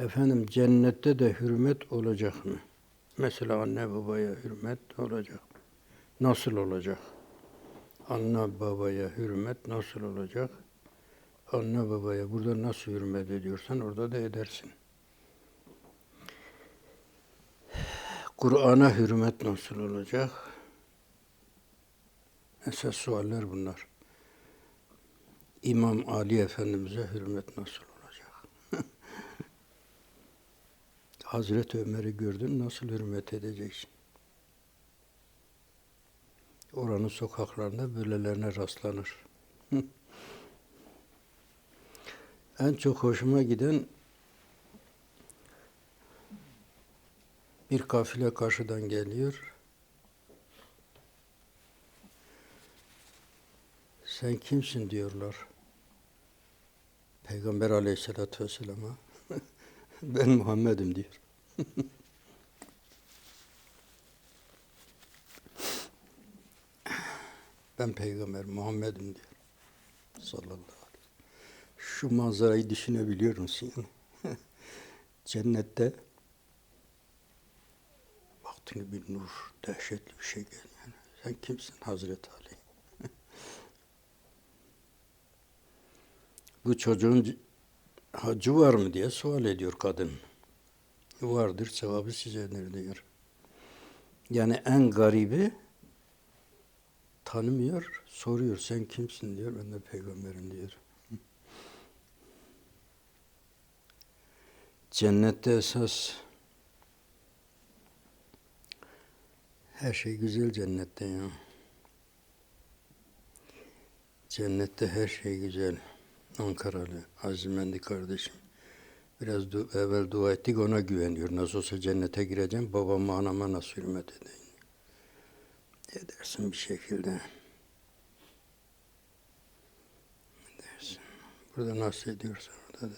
Efendim cennette de hürmet olacak mı? Mesela anne babaya hürmet olacak. Nasıl olacak? Anne babaya hürmet nasıl olacak? Anne babaya burada nasıl hürmet ediyorsan orada da edersin. Kur'an'a hürmet nasıl olacak? Esas sualler bunlar. İmam Ali Efendimiz'e hürmet nasıl olacak? Hazreti Ömer'i gördün nasıl hürmet edeceksin? Oranın sokaklarında böylelerine rastlanır. en çok hoşuma giden bir kafile karşıdan geliyor. Sen kimsin diyorlar. Peygamber aleyhissalatü vesselam'a. Ben Muhammed'im diyor. ben peygamber Muhammed'im diyor. Sallallahu aleyhi ve sellem. Şu manzarayı düşünebiliyor musun? Yani? Cennette baktın bir nur, dehşetli bir şey geliyor. Yani. Sen kimsin Hazreti Ali? Bu çocuğun hacı var mı diye sual ediyor kadın. Vardır, cevabı sizedir diyor. Yani en garibi tanımıyor, soruyor sen kimsin diyor, ben de peygamberim diyor. Cennette esas her şey güzel cennette ya. Cennette her şey güzel. Ankaralı Azimendi kardeşim. Biraz du- evvel dua ettik ona güveniyor. Nasıl olsa cennete gireceğim babama anama nasıl hürmet edeyim. Edersin bir şekilde. Edersin. Burada nasıl ediyorsan orada da.